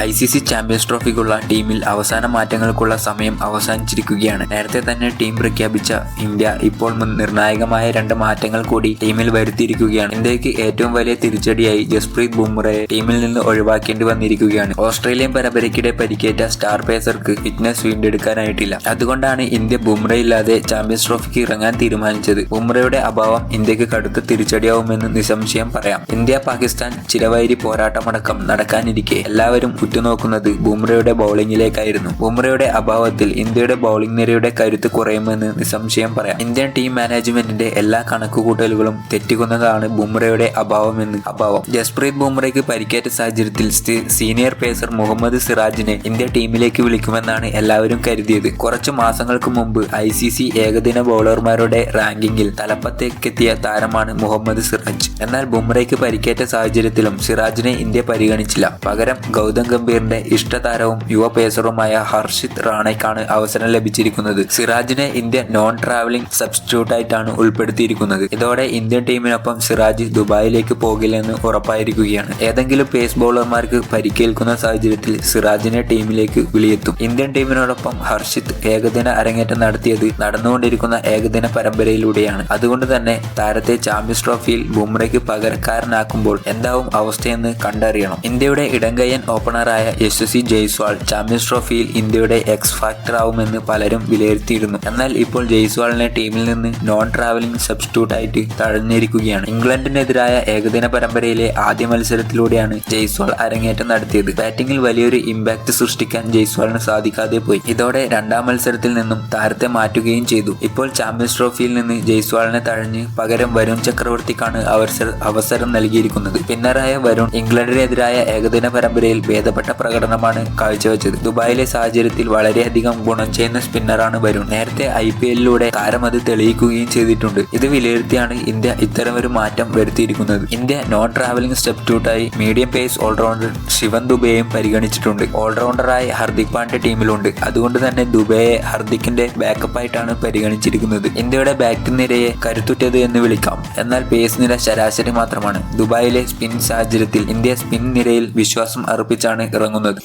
I C C champions ട്രോഫിക്കുള്ള ടീമിൽ അവസാന മാറ്റങ്ങൾക്കുള്ള സമയം അവസാനിച്ചിരിക്കുകയാണ്. നേരത്തെ തന്നെ ടീം പ്രഖ്യാപിച്ച ഇന്ത്യ ഇപ്പോൾ നിർണായകമായ രണ്ട് മാറ്റങ്ങൾ കൂടി ടീമിൽ വരുത്തിയിരിക്കുകയാണ്. ഇന്ത്യയ്ക്ക് ഏറ്റവും വലിയ തിരിച്ചടിയായി ജസ്പ്രീത് ബുംറയെ ടീമിൽ നിന്ന് ഒഴിവാക്കേണ്ടി വന്നിരിക്കുകയാണ്. ഓസ്ട്രേലിയൻ പരമ്പരയ്ക്കിടെ പരിക്കേറ്റ സ്റ്റാർ പേസർക്ക് ഫിറ്റ്നസ് വീണ്ടെടുക്കാനായിട്ടില്ല. അതുകൊണ്ടാണ് ഇന്ത്യ ബുംറ ഇല്ലാതെ ചാമ്പ്യൻസ് ട്രോഫിക്ക് ഇറങ്ങാൻ തീരുമാനിച്ചത്. ബുംറയുടെ അഭാവം ഇന്ത്യയ്ക്ക് കടുത്ത തിരിച്ചടിയാവുമെന്ന് നിസ്സംശയം പറയാം. ഇന്ത്യ പാകിസ്ഥാൻ ചിലവൈരി പോരാട്ടമടക്കം നടക്കാനിരിക്കെ എല്ലാവരും ഉറ്റുനോക്കുന്നത് ബുംറയുടെ ബൗളിംഗിലേക്കായിരുന്നു ബുംറയുടെ അഭാവത്തിൽ ഇന്ത്യയുടെ ബൗളിംഗ് നിരയുടെ കരുത്ത് കുറയുമെന്ന് നിസ്സംശയം പറയാം. ഇന്ത്യൻ ടീം മാനേജ്മെന്റിന്റെ എല്ലാ കണക്കുകൂട്ടലുകളും തെറ്റിക്കുന്നതാണ് ബുംറയുടെ അഭാവമെന്ന് അഭാവം. ജസ്പ്രീത് ബുംറയ്ക്ക് പരിക്കേറ്റ സാഹചര്യത്തിൽ സീനിയർ പേസർ മുഹമ്മദ് സിറാജിനെ ഇന്ത്യ ടീമിലേക്ക് വിളിക്കുമെന്നാണ് എല്ലാവരും കരുതിയത്. കുറച്ചു മാസങ്ങൾക്ക് മുമ്പ് ഐ സി സി ഏകദിന ബൗളർമാരുടെ റാങ്കിങ്ങിൽ തലപ്പത്തേക്കെത്തിയ താരമാണ് മുഹമ്മദ് സിറാജ്. എന്നാൽ ബുംറയ്ക്ക് പരിക്കേറ്റ സാഹചര്യത്തിലും സിറാജിനെ ഇന്ത്യ പരിഗണിച്ചില്ല. പകരം ഗൗതം ഗംഭീറിന്റെ ഇഷ്ടതാരവും യുവ പേസറുമായ ഹർഷിത് റാണയ്ക്കാണ് അവസരം ലഭിച്ചിരിക്കുന്നത്. സിറാജിനെ ഇന്ത്യ നോൺ ട്രാവലിംഗ് സബ്സ്റ്റിറ്റ്യൂട്ട് ആയിട്ടാണ് ഉൾപ്പെടുത്തിയിരിക്കുന്നത്. ഇതോടെ ഇന്ത്യൻ ടീമിനൊപ്പം സിറാജ് ദുബായിലേക്ക് പോകില്ലെന്ന് ഉറപ്പായിരിക്കുകയാണ്. ഏതെങ്കിലും പേസ് ബൗളർമാർക്ക് പരിക്കേൽക്കുന്ന സാഹചര്യത്തിൽ സിറാജിനെ ടീമിലേക്ക് വിളിയെത്തും. ഇന്ത്യൻ ടീമിനോടൊപ്പം ഹർഷിത് ഏകദിന അരങ്ങേറ്റം നടത്തിയത് നടന്നുകൊണ്ടിരിക്കുന്ന ഏകദിന പരമ്പരയിലൂടെയാണ്. അതുകൊണ്ട് തന്നെ താരത്തെ ചാമ്പ്യൻസ് ട്രോഫിയിൽ ബുംറയ്ക്ക് പകരക്കാരനാക്കുമ്പോൾ എന്താവും അവസ്ഥയെന്ന് കണ്ടറിയണം. ഇന്ത്യയുടെ ഇടങ്കയ്യൻ ഓപ്പണറായ യശസ്വി ജയ്സ്വാൾ ചാമ്പ്യൻസ് ട്രോഫിയിൽ ഇന്ത്യയുടെ എക്സ് ഫാക്ടർ ആവുമെന്ന് പലരും വിലയിരുത്തിയിരുന്നു. എന്നാൽ ഇപ്പോൾ ജയ്സ്വാളിനെ ടീമിൽ നിന്ന് നോൺ ട്രാവലിംഗ് സബ്സ്റ്റിറ്റ്യൂട്ട് ആയിട്ട് തഴഞ്ഞിരിക്കുകയാണ്. ഇംഗ്ലണ്ടിനെതിരായ ഏകദിന പരമ്പരയിലെ ആദ്യ മത്സരത്തിലൂടെയാണ് ജയ്സ്വാൾ അരങ്ങേറ്റം നടത്തിയത്. ബാറ്റിംഗിൽ വലിയൊരു ഇമ്പാക്ട് സൃഷ്ടിക്കാൻ ജയ്സ്വാളിന് സാധിക്കാതെ പോയി. ഇതോടെ രണ്ടാം മത്സരത്തിൽ നിന്നും താരത്തെ മാറ്റുകയും ചെയ്തു. ഇപ്പോൾ ചാമ്പ്യൻസ് ട്രോഫിയിൽ നിന്ന് ജയ്സ്വാളിനെ തഴഞ്ഞ് പകരം വരുൺ ചക്രവർത്തിക്കാണ് അവസരം നൽകിയിരിക്കുന്നത്. പിന്നറായ വരുൺ ഇംഗ്ലണ്ടിനെതിരായ ഏകദിന പരമ്പരയിൽ ഭേദപ്പെട്ട പ്രകടനമാണ് കാഴ്ചവെച്ചത്. ദുബായിലെ സാഹചര്യത്തിൽ വളരെയധികം ഗുണം ചെയ്യുന്ന സ്പിന്നറാണ് വരുൺ. നേരത്തെ ഐ പി എല്ലിലൂടെ താരം അത് തെളിയിക്കുകയും ചെയ്തിട്ടുണ്ട്. ഇത് വിലയിരുത്തിയാണ് ഇന്ത്യ ഇത്തരം ഒരു മാറ്റം വരുത്തിയിരിക്കുന്നത്. ഇന്ത്യ നോൺ ട്രാവലിംഗ് സബ്സ്റ്റിറ്റ്യൂട്ടായി മീഡിയം പേസ് ഓൾറൗണ്ടർ ശിവൻ ദുബെയും പരിഗണിച്ചിട്ടുണ്ട്. ഓൾറൗണ്ടറായി ഹർദിക് പാണ്ഡ്യ ടീമിലുണ്ട്. അതുകൊണ്ട് തന്നെ ദുബെയെ ഹർദിക്കിന്റെ ബാക്കപ്പായിട്ടാണ് പരിഗണിച്ചിരിക്കുന്നത്. ഇന്ത്യയുടെ ബാറ്റിംഗ് നിരയെ കരുത്തുറ്റത് എന്ന് വിളിക്കാം. എന്നാൽ പേസ് നിര ശരാശരി മാത്രമാണ്. ദുബായിലെ സ്പിൻ സാഹചര്യത്തിൽ ഇന്ത്യ സ്പിൻ നിരയിൽ വിശ്വാസം അർപ്പിച്ചാണ് ഇറങ്ങുന്നത്